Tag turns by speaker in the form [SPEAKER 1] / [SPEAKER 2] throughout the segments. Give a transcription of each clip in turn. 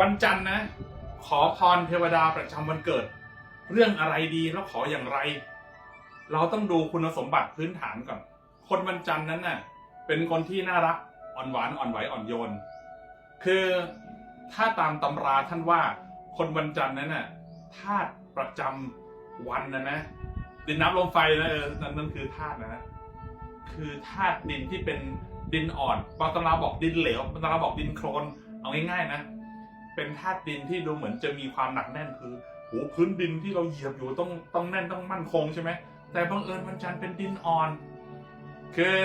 [SPEAKER 1] วันจันทร์นะ ขอพรเทวดาประจำวันเกิด เรื่องอะไรดีแล้วขออย่างไร เราต้องดูคุณสมบัติพื้นฐานก่อน คนวันจันทร์นั้นน่ะ เป็นคนที่น่ารักอ่อนหวานอ่อนไหวอ่อนโยน คือถ้าตามตำราท่านว่าคนวันจันทร์นั้นน่ะธาตุประจำวันนะนะดินน้ำลมไฟนะเออนั่นนั่นคือธาตุนะ คือธาตุดินที่เป็นดินอ่อนบางตำราบอกดินเหลวบางตำราบอกดินโคลนเอาง่ายๆนะ เป็นธาตุดินที่ดูเหมือนจะมีความหนักแน่นคือโหพื้นดินที่เราเหยียบอยู่ต้องต้องแน่นต้องมั่นคงใช่ไหมแต่บังเอิญวันจันทร์เป็นดินอ่อน คือ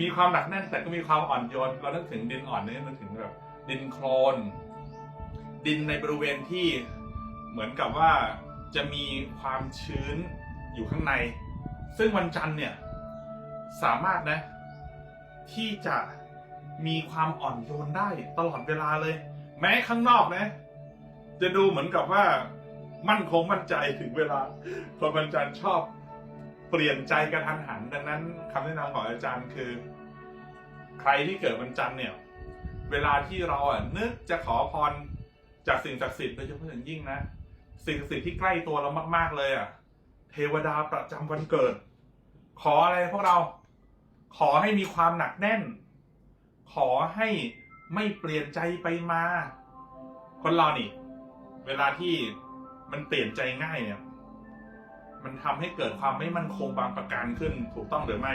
[SPEAKER 1] มีความหนักแน่นแต่ก็มีความอ่อนโยนเรานึกถึงดินอ่อนเนี่ยนึกถึงแบบดินโคลนดินในบริเวณที่เหมือนกับว่าจะมีความชื้นอยู่ข้างใน ซึ่งวันจันทร์เนี่ยสามารถนะที่จะมีความอ่อนโยนได้ตลอดเวลาเลย แม้ข้างนอกนะ จะดูเหมือนกับว่า มั่นคงมั่นใจถึงเวลาคนวันจันทร์ชอบเปลี่ยนใจกระทันหัน ดังนั้นคำแนะนำของอาจารย์คือ ใครที่เกิดวันจันทร์เนี่ย เวลาที่เราอะนึกจะขอพรจากสิ่งศักดิ์สิทธิ์โดยเฉพาะอย่างยิ่งนะสิ่งศักดิ์สิทธิ์ที่ใกล้ตัวเรามาก ๆ เลยอะ เทวดาประจำวันเกิด ขออะไรพวกเรา ขอให้มีความหนักแน่น ขอให้ ไม่เปลี่ยนใจไปมา คนเรานี่ เวลาที่มันเปลี่ยนใจง่ายเนี่ย มันทำให้เกิดความไม่มั่นคงบางประการขึ้นถูกต้องหรือไม่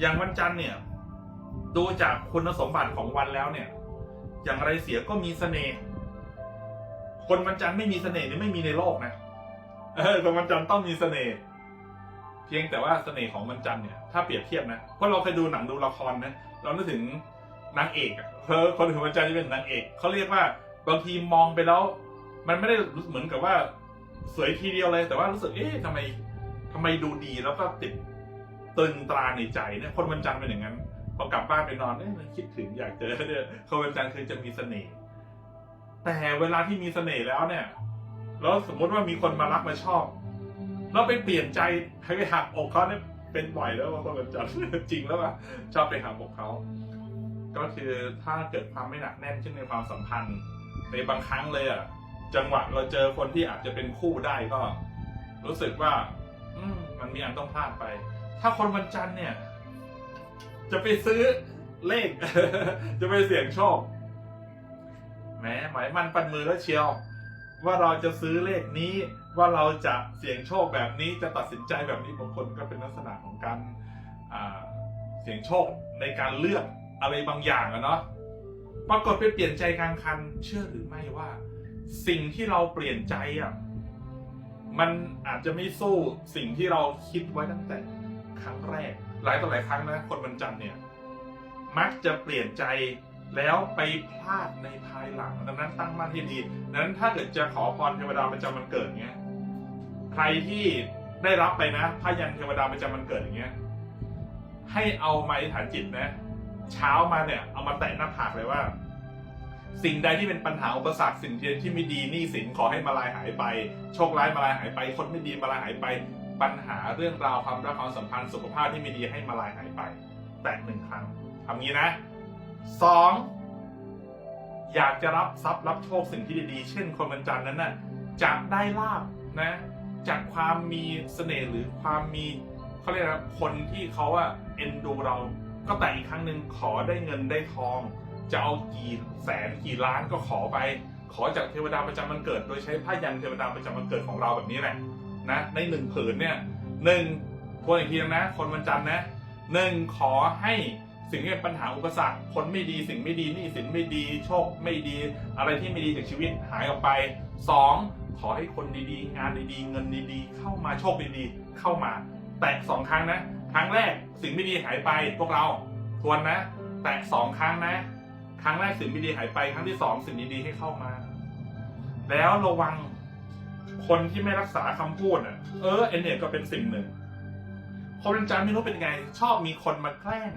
[SPEAKER 1] อย่างวันจันทร์เนี่ย ดูจากคุณสมบัติของวันแล้วเนี่ย อย่างไรเสียก็มีเสน่ห์ คนวันจันทร์ไม่มีเสน่ห์นี่ไม่มีในโลกนะ เออคนวันจันทร์ต้องมีเสน่ห์ เพียงแต่ว่าเสน่ห์ของวันจันทร์เนี่ย ถ้าเปรียบเทียบนะ เพราะเราเคยดูหนังดูละครนะ เรานึกถึง นางเอกอะเธอคนถึงวันจันทร์จะเป็นนางเอกเขาเรียกว่าบางทีมองไปแล้ว มันไม่ได้รู้เหมือนกับว่า สวยทีเดียวเลยแต่ว่ารู้สึกเอ๊ะทำไมทำไมดูดีแล้วก็ติดตึงตราในใจเนี่ยคนวันจันทร์เป็นอย่างนั้นพอกลับบ้านไปนอนเนี่ยคิดถึงอยากเจอเนี่ยคนวันจันทร์คือจะมีเสน่ห์แต่เวลาที่มีเสน่ห์แล้วเนี่ยแล้วสมมติว่ามีคนมารักมาชอบแล้วไปเปลี่ยนใจให้ไปหักอกเขาเนี่ยเป็นบ่อยแล้วว่าคนวันจันทร์จริงแล้วว่าชอบไปหักอกเขา ก็คือถ้าเกิดความไม่หนักแน่นขึ้นในความสัมพันธ์ ในบางครั้งเลยอะจังหวะเราเจอคนที่อาจจะเป็นคู่ได้ก็ รู้สึกว่า อืมันมีอันต้องพลาดไป ถ้าคนวันจันทร์เนี่ย จะไปซื้อเลข จะไปเสี่ยงโชคแหมหมายมันปันมือแล้วเชียว ว่าเราจะซื้อเลขนี้ว่าเราจะเสี่ยงโชคแบบนี้จะตัดสินใจแบบนี้บางคนก็เป็นลักษณะของการเสี่ยงโชคในการเลือก อะไรบางอย่างอะเนาะปรากฏไปเปลี่ยนใจกลางคัน เชื่อหรือไม่ว่า สิ่งที่เราเปลี่ยนใจอะมันอาจจะไม่สู้สิ่งที่เราคิดไว้ตั้งแต่ครั้งแรก หลายต่อหลายครั้งนะคนวันจันทร์เนี่ย มักจะเปลี่ยนใจแล้วไปพลาดในภายหลัง ดังนั้นตั้งมั่นให้ดีดังนั้นถ้าเกิดจะขอพรเทวดาประจำวันเกิดเงี้ยใครที่ได้รับไปนะพยันเทวดาประจำวันเกิดอย่างเงี้ย ให้เอาไม้ฐานจิตนะ เช้ามาเนี่ยเอามาแตะหน้าผากเลยว่า สิ่งใดที่เป็นปัญหาอุปสรรคสิ่งที่ไม่ดีหนี้สินขอให้มาลายหายไป โชคร้ายมาลายหายไป คนไม่ดีมาลายหายไป ปัญหาเรื่องราวความรักความสัมพันธ์สุขภาพที่ไม่ดีให้มาลายหายไป แตะหนึ่งครั้งทำงี้นะสองอยากจะรับทรัพย์รับโชคสิ่งที่ดีๆ เช่นคนวันจันนั้นน่ะจะได้ลาบนะ จากความมีเสน่ห์หรือความมีเขาเรียกว่าคนที่เขาอะเอ็นดูเรา ก็แต่อีกครั้งหนึ่งขอได้เงินได้ทอง จะเอากี่แสนกี่ล้านก็ขอไป ขอจากเทวดาประจำวันเกิด โดยใช้ผ้ายันเทวดาประจำวันเกิดของเราแบบนี้แหละนะ ในหนึ่งผืนเนี่ยหนึ่งทวนอีกทีนะ คนวันจันทร์นะหนึ่งขอให้สิ่งที่เป็นปัญหาอุปสรรคคนไม่ดีสิ่งไม่ดีหนี่สินไม่ดี โชคไม่ดี อะไรที่ไม่ดีจากชีวิตหายออกไปสองขอให้คนดีๆ งานดีๆ เงินดีๆ เข้ามาโชคดีๆ เข้ามา แตะสองครั้งนะ ครั้งแรกสิ่งไม่ดีหายไปพวกเราทวนนะ แตะสองครั้งนะ ครั้งแรกสิ่งไม่ดีหายไป ครั้งที่สองสิ่งดีๆให้เข้ามา แล้วระวังคนที่ไม่รักษาคำพูดอะ เออเอ็นเนก็เป็นสิ่งหนึ่งคนเป็นจันทร์ไม่รู้เป็นไง ชอบมีคนมาแกล้ง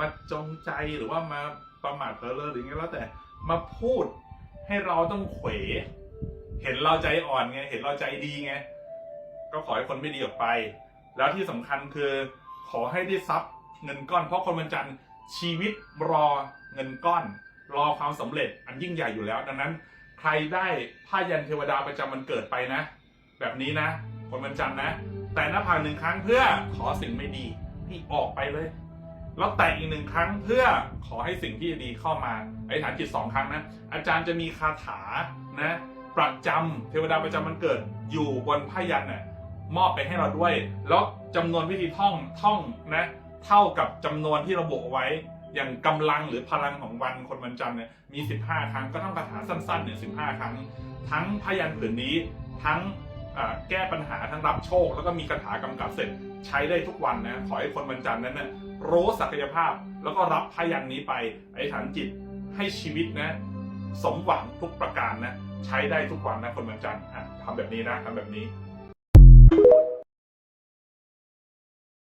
[SPEAKER 1] มาจงใจหรือว่ามาประมาทเพ้อเล้อหรือไงแล้วแต่มาพูดให้เราต้องเขวเห็นเราใจอ่อนไง เห็นเราใจดีไง ก็ขอให้คนไม่ดีออกไป แล้วที่สำคัญคือ ขอให้ได้ทรัพย์เงินก้อน เพราะคนวันจันทร์ชีวิตรอเงินก้อน รอความสำเร็จอันยิ่งใหญ่อยู่แล้ว ดังนั้น ใครได้ผ้ายันเทวดาประจำวันเกิดไปนะ แบบนี้นะ คนวันจันทร์นะ แต่หน้าผากหนึ่งครั้งเพื่อขอสิ่งไม่ดีให้ออกไปเลยแล้วแต่อีกหนึ่งครั้งเพื่อขอให้สิ่งที่ดีเข้ามาอธิษฐานจิตสองครั้งนะอาจารย์จะมีคาถานะประจำเทวดาประจำวันเกิดอยู่บนผ้ายันน่ะ มอบไปให้เราด้วย แล้วจำนวนวิธีท่องท่องนะเท่ากับจำนวนที่ระบุไว้อย่างกำลังหรือพลังของวันคนวันจันทร์เนี่ยมี 15 ครั้งก็ต้องคาถาสั้นๆเนี่ย15ครั้ง ทั้งพยันผืนนี้ทั้งแก้ปัญหาทั้งรับโชค แล้วก็มีคาถากำกับเสร็จใช้ได้ทุกวันนะขอให้คนวันจันทร์นั้นนะรู้ศักยภาพแล้วก็รับพยันนี้ไปไอ้ฐานจิตให้ชีวิตนะสมหวังทุกประการนะใช้ได้ทุกวันนะคนวันจันทร์ทำแบบนี้นะทำแบบนี้